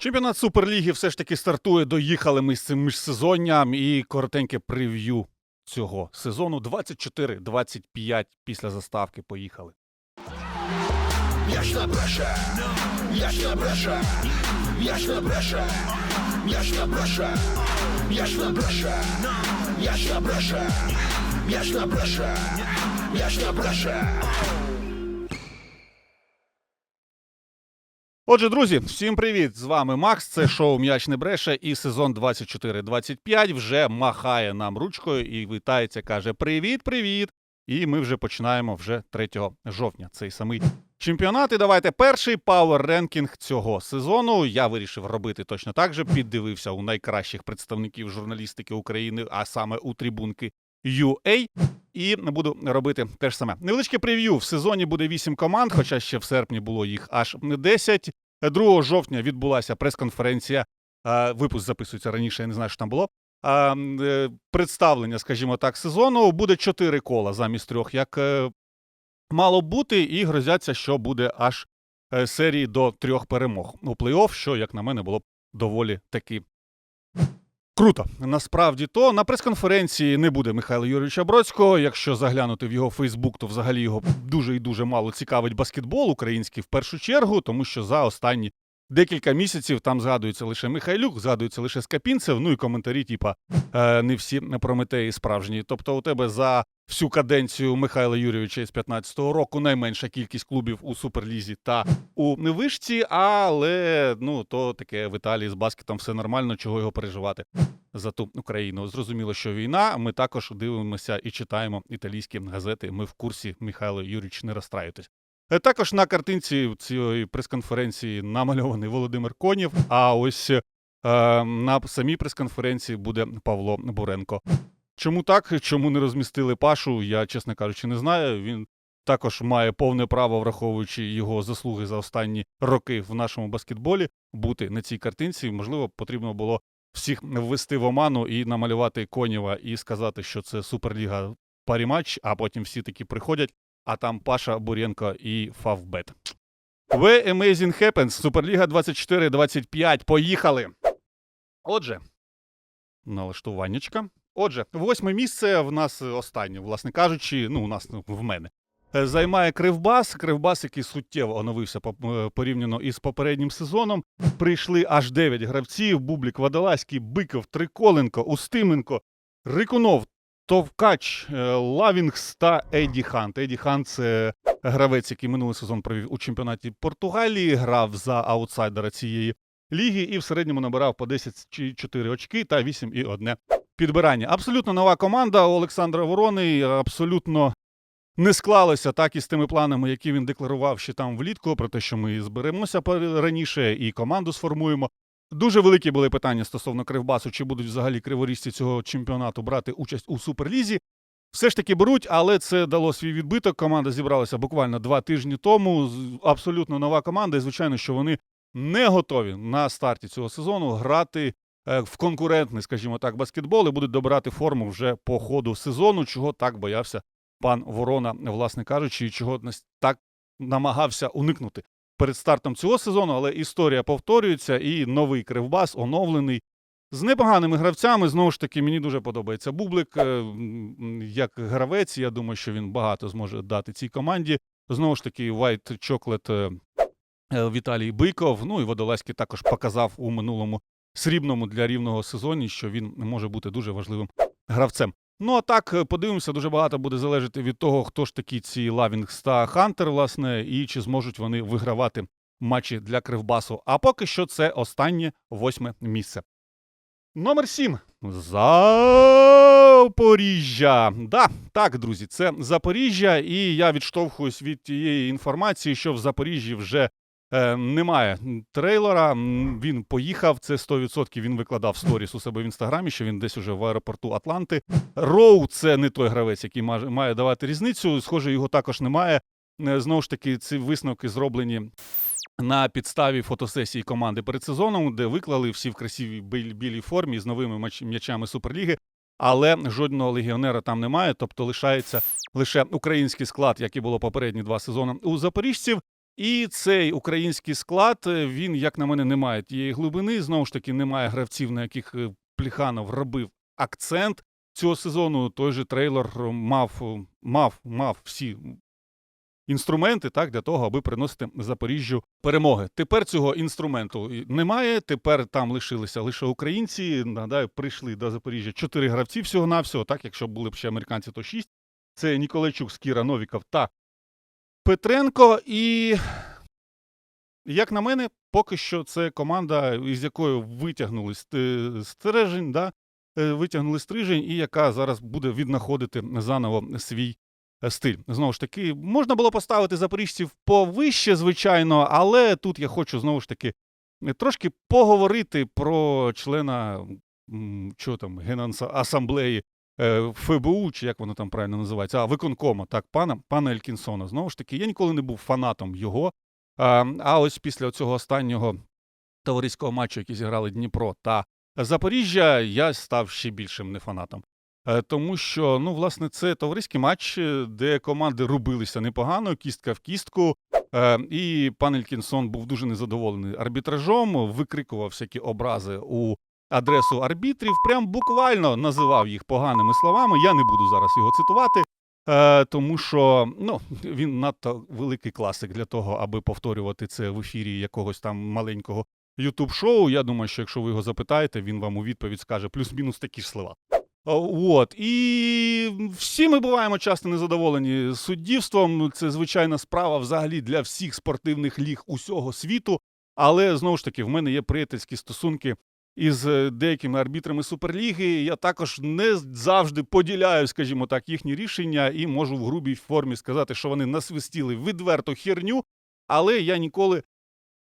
Чемпіонат Суперліги все ж таки стартує. Доїхали ми з цим міжсезонням і коротеньке прев'ю цього сезону. 24-25 після заставки. Поїхали. М'яч на бреше, м'яч на бреше, м'яч на бреше, м'яч на бреше, м'яч на бреше, м'яч Отже, друзі, всім привіт! З вами Макс. Це шоу М'яч не бреше і сезон 24-25 вже махає нам ручкою і вітається, каже: Привіт, привіт! І ми вже починаємо вже 3 жовтня. Цей самий чемпіонат. І давайте перший пауер ренкінг цього сезону. Я вирішив робити точно так же. Піддивився у найкращих представників журналістики України, а саме у трибунки UA. І буду робити те ж саме. Невеличке прев'ю. В сезоні буде 8 команд, хоча ще в серпні було їх аж 10. 2 жовтня відбулася прес-конференція. Випуск записується раніше, я не знаю, що там було. Е, Представлення, скажімо так, сезону буде 4 кола замість трьох, як е, мало бути, і грозяться, що буде аж е, серії до трьох перемог у плей-офф, що, як на мене, було б доволі таки Круто. Насправді то на прес-конференції не буде Михайла Юрійовича Бродського. Якщо заглянути в його Фейсбук, то взагалі його дуже і дуже мало цікавить баскетбол український в першу чергу, тому що за останні декілька місяців там згадується лише Михайлюк, згадується лише Скапінцев, ну і коментарі, типа е, не всі прометеї справжні. Тобто, у тебе за всю каденцію Михайла Юрійовича із 15-го року найменша кількість клубів у суперлізі та у вишці, але ну то таке в Італії з баскетом все нормально, чого його переживати за ту Україну. Зрозуміло, що війна. Ми також дивимося і читаємо італійські газети. Ми в курсі, Михайло Юрійович, не розстраюйтесь. Е, Також на картинці цієї прес-конференції намальований Володимир Конєв. А ось е, на самій прес-конференції буде Павло Буренко. Чому так? Чому не розмістили Пашу? Я, чесно кажучи, не знаю. Він також має повне право, враховуючи його заслуги за останні роки в нашому баскетболі, бути на цій картинці. Можливо, потрібно було всіх ввести в оману і намалювати Конєва і сказати, що це Суперліга парі-матч, а потім всі такі приходять, а там Паша Буренко і Фавбет. The Amazing Happens, Суперліга 24-25. Поїхали. Отже, налаштуваннячка. Отже, восьме місце в нас останнє, власне кажучи, ну, у нас ну, в мене. Е, Займає Кривбас. Кривбас, який суттєво оновився е, порівняно із попереднім сезоном. Прийшли аж 9 гравців: Бублік, Водолазький, Биков, Триколенко, Устименко, Рикунов, Товкач, е, Лавінгс та Еді Хант. Еді Хант це гравець, який минулий сезон провів у чемпіонаті Португалії, грав за аутсайдера цієї ліги і в середньому набирав по 10 чи 4 очки та 8 і 1 підбирання. Абсолютно нова команда у Олександра Ворони. Абсолютно не склалося так із тими планами, які він декларував ще там влітку, про те, що ми зберемося раніше і команду сформуємо. Дуже великі були питання стосовно Кривбасу, чи будуть взагалі криворіжці цього чемпіонату брати участь у суперлізі. Все ж таки беруть, але це дало свій відбиток. Команда зібралася буквально два тижні тому. Абсолютно нова команда, і звичайно, що вони не готові на старті цього сезону грати е, в конкурентний, скажімо так, баскетбол і будуть добирати форму вже по ходу сезону, чого так боявся пан Ворона, власне кажучи, і чого так намагався уникнути перед стартом цього сезону. Але історія повторюється, і новий кривбас оновлений. З непоганими гравцями, знову ж таки, мені дуже подобається Бублик е, як гравець. Я думаю, що він багато зможе дати цій команді. Знову ж таки, Chocolate е, е, Віталій Биков. Ну і Водолазький також показав у минулому срібному для рівного сезоні, що він може бути дуже важливим гравцем. Ну а так, е, подивимося, дуже багато буде залежати від того, хто ж такі ці Лавінгс та Хантер, власне, і чи зможуть вони вигравати матчі для Кривбасу. А поки що це останнє восьме місце. Номер сім. Запоріжжя. Да, так, друзі, це Запоріжжя, і я відштовхуюсь від тієї інформації, що в Запоріжжі вже е, немає трейлера. Він поїхав. Це 100% Він викладав сторіс у себе в інстаграмі, що він десь уже в аеропорту Атланти. Роу це не той гравець, який має, давати різницю. Схоже, його також немає. Е, Знову ж таки, ці висновки зроблені на підставі фотосесії команди перед сезоном, де виклали всі в красивій білій формі з новими м'ячами Суперліги. Але жодного легіонера там немає, тобто лишається лише український склад, як і було попередні два сезони у запоріжців. І цей український склад, е, він, як на мене, не має тієї глибини. Знову ж таки, немає гравців, на яких е, Пліханов робив акцент цього сезону. Той же трейлер мав, е, мав, мав всі інструменти так, для того, аби приносити Запоріжжю перемоги. Тепер цього інструменту немає. Тепер там лишилися лише українці. Нагадаю, прийшли до Запоріжжя чотири гравці всього-навсього. Так, якщо були б ще американці, то шість. Це Ніколайчук, Скіра, Новіков та Петренко. І, як на мене, поки що це команда, із якою витягнули стрижень, да? е, витягнули стрижень, і яка зараз буде віднаходити заново свій е, стиль. Знову ж таки, можна було поставити запоріжців повище, звичайно, але тут я хочу знову ж таки е, трошки поговорити про члена чого там, Генасамблеї е, ФБУ, чи як воно там правильно називається, а виконкома, так, пана, пана Елькінсона. Знову ж таки, я ніколи не був фанатом його. А, ось після цього останнього товариського матчу, який зіграли Дніпро та Запоріжжя, я став ще більшим не фанатом. Е, Тому що, ну, власне, це товариський матч, е, де команди рубилися непогано, кістка в кістку. Е, І пан Елькінсон був дуже незадоволений арбітражом, викрикував всякі образи у адресу арбітрів, прям буквально називав їх поганими словами. Я не буду зараз його цитувати. Е, тому що ну, він надто великий класик для того, аби повторювати це в ефірі якогось там маленького Ютуб-шоу. Я думаю, що якщо ви його запитаєте, він вам у відповідь скаже плюс-мінус такі ж слова. От і всі ми буваємо часто незадоволені суддівством. Це звичайна справа взагалі для всіх спортивних ліг усього світу. Але знову ж таки, в мене є приятельські стосунки із е, деякими арбітрами Суперліги. Я також не завжди поділяю, скажімо так, їхні рішення і можу в грубій формі сказати, що вони насвистіли відверту херню, але я ніколи.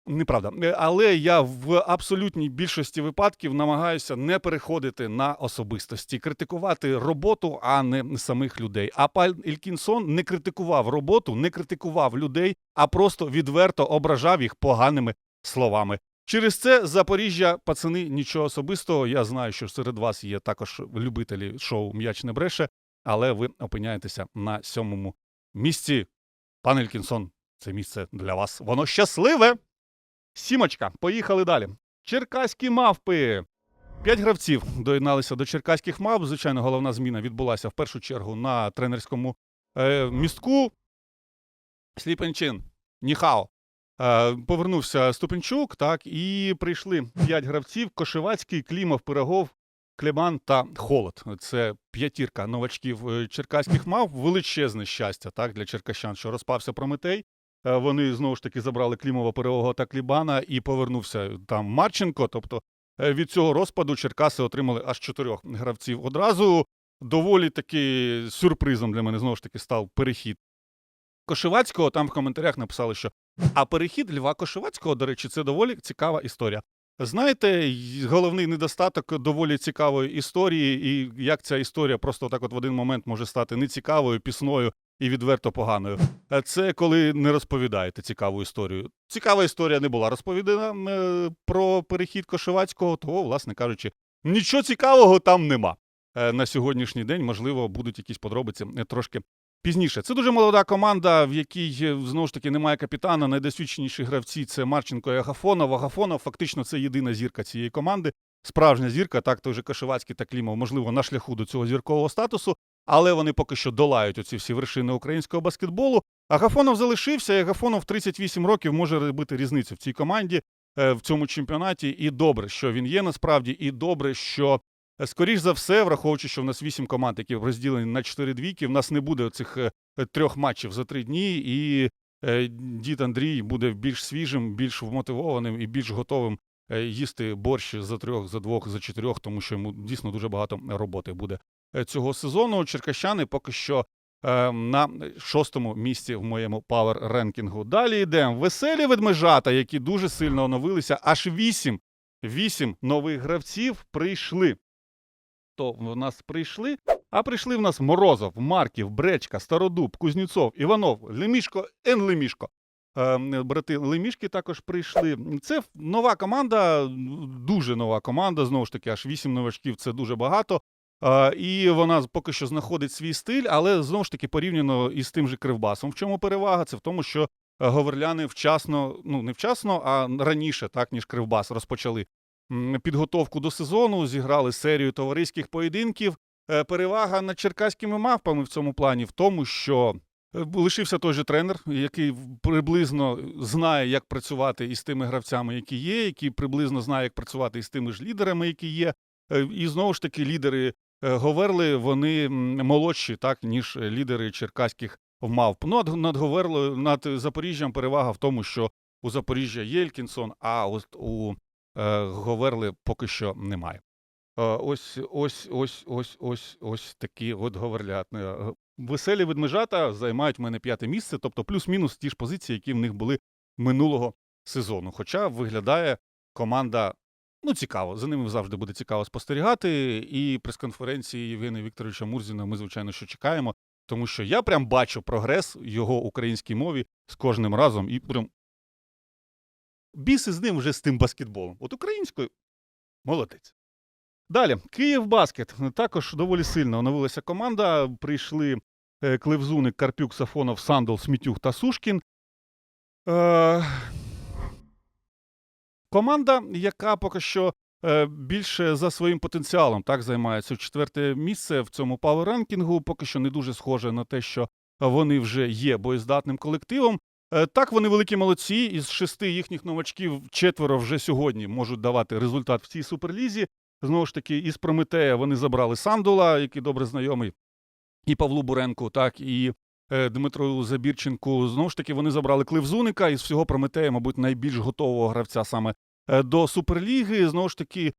Неправда, Е, але я в абсолютній більшості випадків намагаюся не переходити на особистості, критикувати роботу, а не самих людей. А пан Ількінсон не критикував роботу, не критикував людей, а просто відверто ображав їх поганими словами. Через це Запоріжжя, пацани, нічого особистого. Я знаю, що серед вас є також любителі шоу М'яч не бреше, але ви опиняєтеся на сьомому місці. Пане Елькінсон, це місце для вас. Воно щасливе. Сімочка, поїхали далі. Черкаські мавпи. П'ять гравців доєдналися до черкаських мавп. Звичайно, головна зміна відбулася в першу чергу на тренерському е, містку. Сліпенчин, Ніхао. Е, повернувся Ступенчук, так, і прийшли п'ять гравців: Кошевацький, Клімов, Пирогов, Клеман та Холод. Це п'ятірка новачків е, черкаських мав. Величезне щастя так, для черкащан, що розпався Прометей. Е, Вони знову ж таки забрали Клімова, Пирогова та Клібана і повернувся там Марченко. Тобто від цього розпаду Черкаси отримали аж чотирьох гравців одразу. Доволі таки сюрпризом для мене знову ж таки став перехід Кошевацького. Там в коментарях написали, що а перехід Льва Кошевацького, до речі, це доволі цікава історія. Знаєте, головний недостаток доволі цікавої історії, і як ця історія просто так от в один момент може стати нецікавою, пісною і відверто поганою. Е, Це коли не розповідаєте цікаву історію. Цікава історія не була розповідана е, про перехід Кошевацького, того, власне кажучи, нічого цікавого там нема. Е, На сьогоднішній день, можливо, будуть якісь подробиці трошки пізніше. Це дуже молода команда, в якій е, знову ж таки немає капітана. Найдосвідченіші гравці це Марченко і Агафонов. Агафонов фактично це єдина зірка цієї команди. Справжня зірка, так той же Кашевацький та Клімов, можливо, на шляху до цього зіркового статусу, але вони поки що долають оці всі вершини українського баскетболу. Агафонов залишився, і Агафонов в 38 років може робити різницю в цій команді, е, в цьому чемпіонаті. І добре, що він є насправді, і добре, що скоріш за все, враховуючи, що в нас 8 команд, які розділені на 4 двійки, в нас не буде цих трьох матчів за три дні, і е, дід Андрій буде більш свіжим, більш вмотивованим і більш готовим е, їсти борщ за трьох, за двох, за чотирьох, тому що йому дійсно дуже багато роботи буде е, цього сезону. Черкащани поки що е, на шостому місці в моєму пауер ренкінгу. Далі йдемо. Веселі ведмежата, які дуже сильно оновилися. Аж вісім, вісім нових гравців прийшли. То в нас прийшли, а прийшли в нас Морозов, Марків, Бречка, Стародуб, Кузнєцов, Іванов, Лемішко, Ен Лемішко. Е, Брати Лемішки також прийшли. Це нова команда, дуже нова команда. Знову ж таки, аж вісім новачків це дуже багато. Е, І вона поки що знаходить свій стиль, але знову ж таки порівняно із тим же Кривбасом. В чому перевага? Це в тому, що е, говорляни вчасно, ну не вчасно, а раніше, так ніж Кривбас, розпочали підготовку до сезону, зіграли серію товариських поєдинків. Е, Перевага над черкаськими мавпами в цьому плані в тому, що е, лишився той же тренер, який приблизно знає, як працювати із тими гравцями, які є, який приблизно знає, як працювати із тими ж лідерами, які є. Е, І знову ж таки, лідери Говерли, вони молодші, так, ніж лідери черкаських мавп. Ну, над, Говерлою, над Запоріжжям перевага в тому, що у Запоріжжя є Елькінсон, а от у Говерли поки що немає. Е, ось, ось, ось, ось, ось, ось такі от говерлятни. Е, Веселі ведмежата займають в мене п'яте місце, тобто плюс-мінус ті ж позиції, які в них були минулого сезону. Хоча виглядає команда ну, цікаво. За ними завжди буде цікаво спостерігати. І прес-конференції Євгена Вікторовича Мурзіна ми, звичайно, що чекаємо, тому що я прям бачу прогрес його українській мові з кожним разом і прям. Біси з ним вже з тим баскетболом. От українською молодець. Далі, Київ Баскет. Також доволі сильно оновилася команда. Прийшли е, Клевзуник, Карпюк, Сафонов, Сандол, Смітюх та Сушкін. Е, команда, яка поки що е, більше за своїм потенціалом так займається. Четверте місце в цьому пауер-ранкінгу поки що не дуже схоже на те, що вони вже є боєздатним колективом. Е, Так, вони великі молодці. Із шести їхніх новачків четверо вже сьогодні можуть давати результат в цій суперлізі. Знову ж таки, із Прометея вони забрали Сандула, який добре знайомий, і Павлу Буренку, так, і е, Дмитру Забірченку. Знову ж таки, вони забрали Кливзуника із всього Прометея, мабуть, найбільш готового гравця саме е, до Суперліги. Знову ж таки,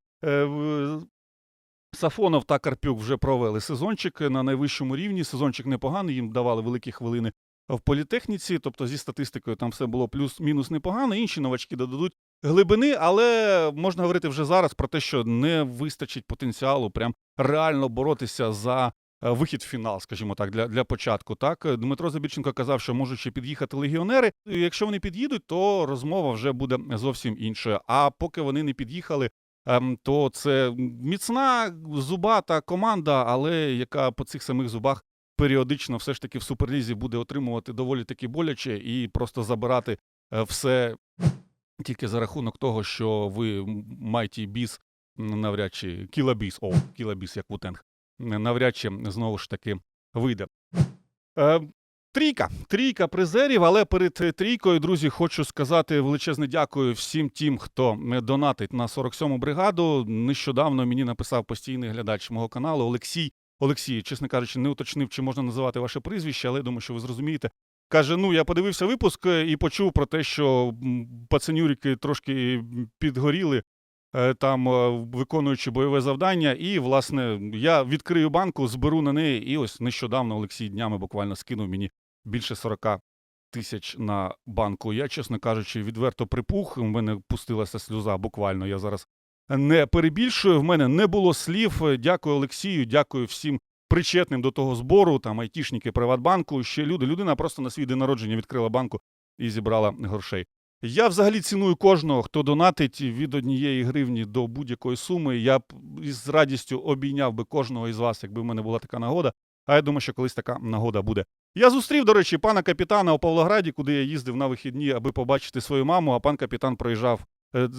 Сафонов та Карпюк вже провели сезончик на найвищому рівні. Сезончик непоганий, їм давали великі хвилини в політехніці, тобто зі статистикою там все було плюс-мінус непогано. Інші новачки додадуть глибини, але можна говорити вже зараз про те, що не вистачить потенціалу прям реально боротися за е, вихід в фінал, скажімо так, для, для початку. Так, Дмитро Забірченко казав, що можуть ще під'їхати легіонери. І Якщо вони під'їдуть, то розмова вже буде зовсім іншою. А поки вони не під'їхали, ем, то це міцна зубата команда, але яка по цих самих зубах періодично все ж таки в суперлізі буде отримувати доволі таки боляче і просто забирати е, все тільки за рахунок того, що ви майті біс навряд чи кілабіс, о, кілабіс, як Вутенг, навряд чи знову ж таки вийде. Е, Трійка, трійка призерів, але перед трійкою, друзі, хочу сказати величезне дякую всім тим, хто донатить на 47-му бригаду. Нещодавно мені написав постійний глядач мого каналу Олексій. Олексій, чесно кажучи, не уточнив, чи можна називати ваше прізвище, але я думаю, що ви зрозумієте. Каже: ну я подивився випуск е, і почув про те, що пацанюрики трошки підгоріли. е, Там е, виконуючи бойове завдання, і власне я відкрию банку, зберу на неї. І ось нещодавно Олексій днями буквально скинув мені більше 40 тисяч на банку. Я, чесно кажучи, відверто припух. У мене пустилася сльоза буквально. Я зараз не перебільшую. В мене не було слів. Дякую Олексію, дякую всім причетним до того збору. Там айтішники Приватбанку. Ще люди. Людина просто на свій день народження відкрила банку і зібрала грошей. Я взагалі ціную кожного, хто донатить від однієї гривні до будь-якої суми. Я б із радістю обійняв би кожного із вас, якби в мене була така нагода. А я думаю, що колись така нагода буде. Я зустрів, до речі, пана капітана у Павлограді, куди я їздив на вихідні, аби побачити свою маму. А пан капітан проїжджав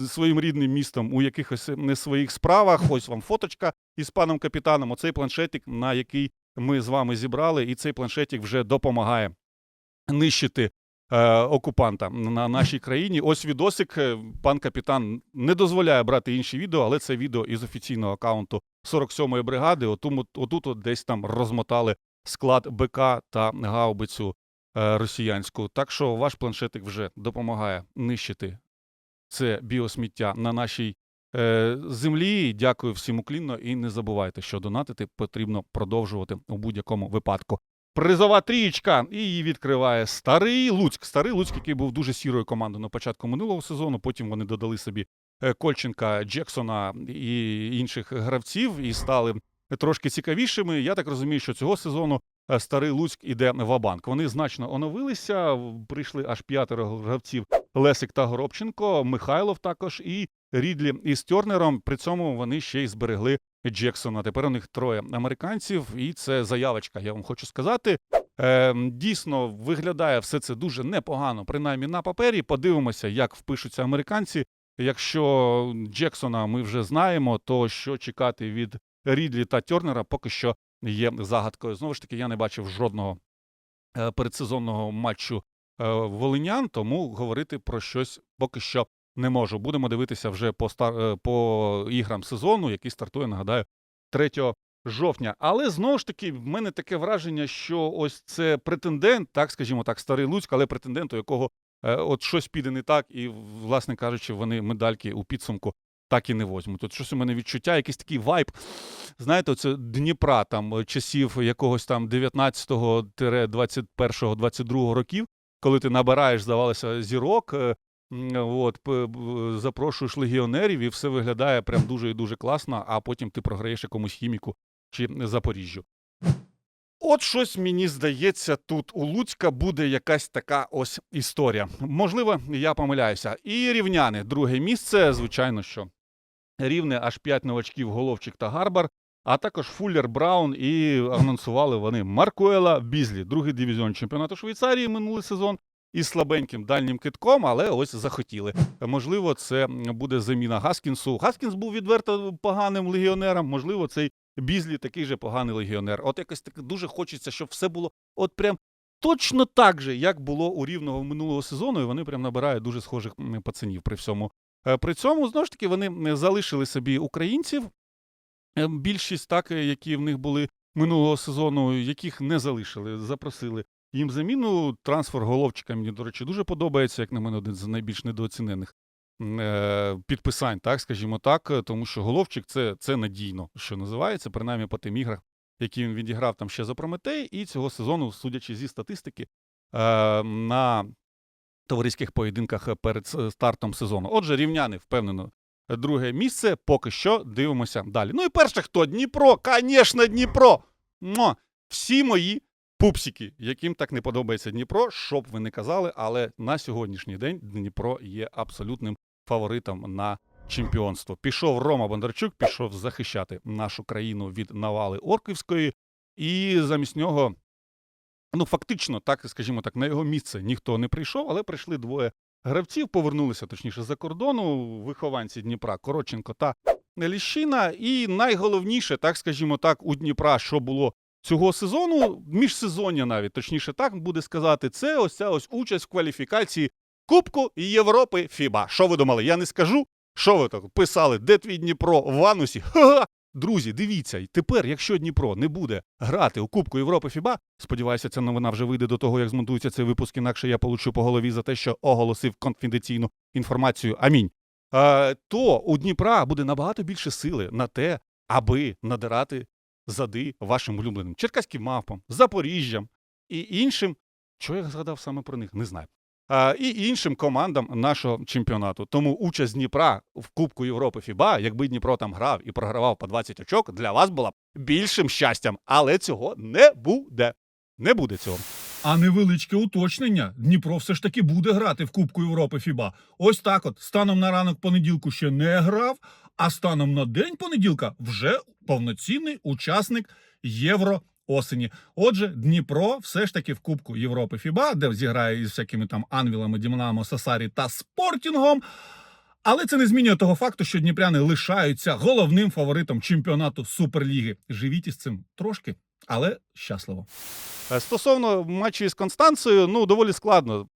своїм рідним містом у якихось не своїх справах. Ось вам фоточка із паном капітаном. Оцей планшетик, на який ми з вами зібрали, і цей планшетик вже допомагає нищити е, окупанта на нашій країні. Ось відосик. е, Пан капітан не дозволяє брати інші відео, але це відео із офіційного акаунту 47-ї бригади. Отому, отут от десь там розмотали склад БК та гаубицю е, росіянську. Так що ваш планшетик вже допомагає нищити це біосміття на нашій е, землі. Дякую всім уклінно і не забувайте, що донатити потрібно продовжувати у будь-якому випадку. Призова трієчка і її відкриває старий Луцьк. Старий Луцьк, який був дуже сірою командою на початку минулого сезону. Потім вони додали собі е, Кольченка, Джексона і інших гравців і стали трошки цікавішими. Я так розумію, що цього сезону старий Луцьк іде в банк Вони значно оновилися. Прийшли аж п'ятеро гравців: Лесик та Горобченко, Михайлов також і Рідлі із Тернером. При цьому вони ще й зберегли Джексона. Тепер у них троє американців, і це заявочка. Я вам хочу сказати. Е, дійсно виглядає все це дуже непогано, принаймні на папері. Подивимося, як впишуться американці. Якщо Джексона ми вже знаємо, то що чекати від Рідлі та Тернера поки що є загадкою. Знову ж таки, я не бачив жодного е, передсезонного матчу е, волинян, тому говорити про щось поки що не можу. Будемо дивитися вже по стар... е, по іграм сезону, який стартує, нагадаю, 3 жовтня. Але знову ж таки, в мене таке враження, що ось це претендент, так скажімо так, старий Луцьк, але претендент, у якого от щось піде не так, і, власне кажучи, вони медальки у підсумку так і не возьмуть. Тут щось у мене відчуття, якийсь такий вайб. Знаєте, оце Дніпра там е, часів якогось там 19-го 21-го, 22-го років, коли ти набираєш, здавалося, зірок. е, От, запрошуєш легіонерів, і все виглядає прям дуже і дуже класно, а потім ти програєш якомусь хіміку чи Запоріжжю. От щось мені здається, тут у Луцька буде якась така ось історія. Можливо, я помиляюся. І рівняни, друге місце, звичайно, що рівне аж 5 новачків Головчик та Гарбар, а також Фуллер Браун. І анонсували вони Маркуела Бізлі, другий дивізіон чемпіонату Швейцарії минулий сезон. Із слабеньким дальнім китком, але ось захотіли. Можливо, це буде заміна Гаскінсу. Гаскінс був відверто поганим легіонером. Можливо, цей Бізлі такий же поганий легіонер. От якось так дуже хочеться, щоб все було от прям точно так же, як було у рівного минулого сезону, і вони прям набирають дуже схожих пацанів при всьому. Е, При цьому, знову ж таки, вони залишили собі українців. Е, Більшість, так, е, які в них були минулого сезону, яких не залишили, запросили їм заміну. Трансфер головчика мені, до речі, дуже подобається, як на мене, один з найбільш недооцінених підписань, так, скажімо так, тому що головчик це, це надійно, що називається, принаймні по тим іграх, які він відіграв там ще за Прометей, і цього сезону, судячи зі статистики, на товариських поєдинках перед стартом сезону. Отже, рівняни впевнено. Друге місце поки що дивимося далі. Ну і перше, хто Дніпро, звісно, Дніпро. Мо! Всі мої пупсики, яким так не подобається Дніпро, що б ви не казали, але на сьогоднішній день Дніпро є абсолютним фаворитом на чемпіонство. Пішов Рома Бондарчук, пішов захищати нашу країну від навали Орківської, і замість нього, ну фактично, так скажімо так, на його місце ніхто не прийшов, але прийшли двоє гравців, повернулися точніше за кордону, вихованці Дніпра Коротченко та Ліщина. І найголовніше, так скажімо так, у Дніпра, що було цього сезону, міжсезоння навіть, точніше так буде сказати, це ось ця ось участь в кваліфікації Кубку Європи Фіба. Що ви думали? Я не скажу. Що ви так писали? Де твій Дніпро в анусі? Ха-ха! Друзі, дивіться, тепер, якщо Дніпро не буде грати у Кубку Європи Фіба, сподіваюся, ця новина вже вийде до того, як змонтується цей випуск, інакше я получу по голові за те, що оголосив конфіденційну інформацію. Амінь. Е, то у Дніпра буде набагато більше сили на те, аби надирати зади вашим улюбленим черкаським мавпам, Запоріжжям і іншим. Що я згадав саме про них? Не знаю. І іншим командам нашого чемпіонату. Тому участь Дніпра в Кубку Європи Фіба, якби Дніпро там грав і програвав по 20 очок, для вас була б більшим щастям. Але цього не буде. Не буде цього. А невеличке уточнення. Дніпро все ж таки буде грати в Кубку Європи Фіба. Ось так от. Станом на ранок понеділку ще не грав, а станом на день понеділка вже повноцінний учасник Євро осені. Отже, Дніпро все ж таки в Кубку Європи Фіба, де зіграє із всякими там Анвілами, Дімонамо, Сасарі та Спортінгом. Але це не змінює того факту, що дніпряни лишаються головним фаворитом чемпіонату Суперліги. Живіть із цим трошки, але щасливо. Е, Стосовно матчі з Констанцією, ну доволі складно.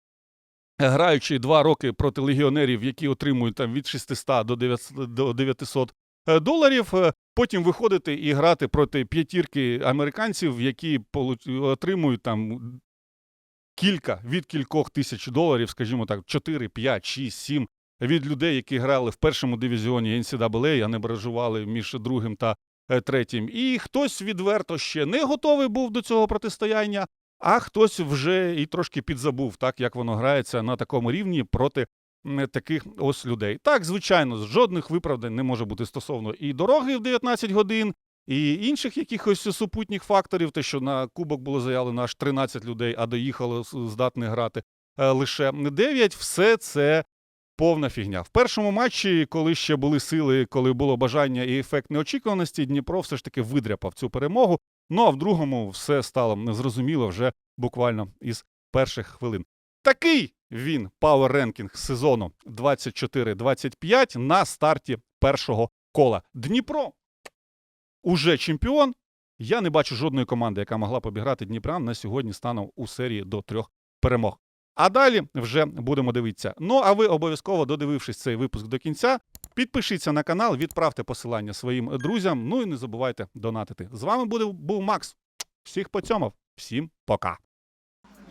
Граючи два роки проти легіонерів, які отримують там від 600 до 900 до 900 е, доларів, е, потім виходити і грати проти п'ятірки американців, які отримують там кілька від кількох тисяч доларів, скажімо так, 4, 5, 6, 7 від людей, які грали в першому дивізіоні NCAA, а не бражували між другим та е, третім. І хтось відверто ще не готовий був до цього протистояння, а хтось вже і трошки підзабув, так як воно грається на такому рівні проти таких ось людей. Так, звичайно, жодних виправдань не може бути стосовно і дороги в 19 годин, і інших якихось супутніх факторів, те, що на кубок було заявлено аж 13 людей, а доїхало з- здатних грати е, лише 9. Все це Повна фігня. В першому матчі, коли ще були сили, коли було бажання і ефект неочікуваності, Дніпро все ж таки видряпав цю перемогу. Ну а в другому все стало незрозуміло вже буквально із перших хвилин. Такий він пауер-ренкінг сезону 24-25 на старті першого кола. Дніпро уже чемпіон. Я не бачу жодної команди, яка могла б обіграти Дніпра на сьогодні станом у серії до трьох перемог. А далі вже будемо дивитися. Ну а ви обов'язково, додивившись цей випуск до кінця, підпишіться на канал, відправте посилання своїм друзям. Ну і не забувайте донатити. З вами буде був Макс. Всіх поцьомав. Всім пока.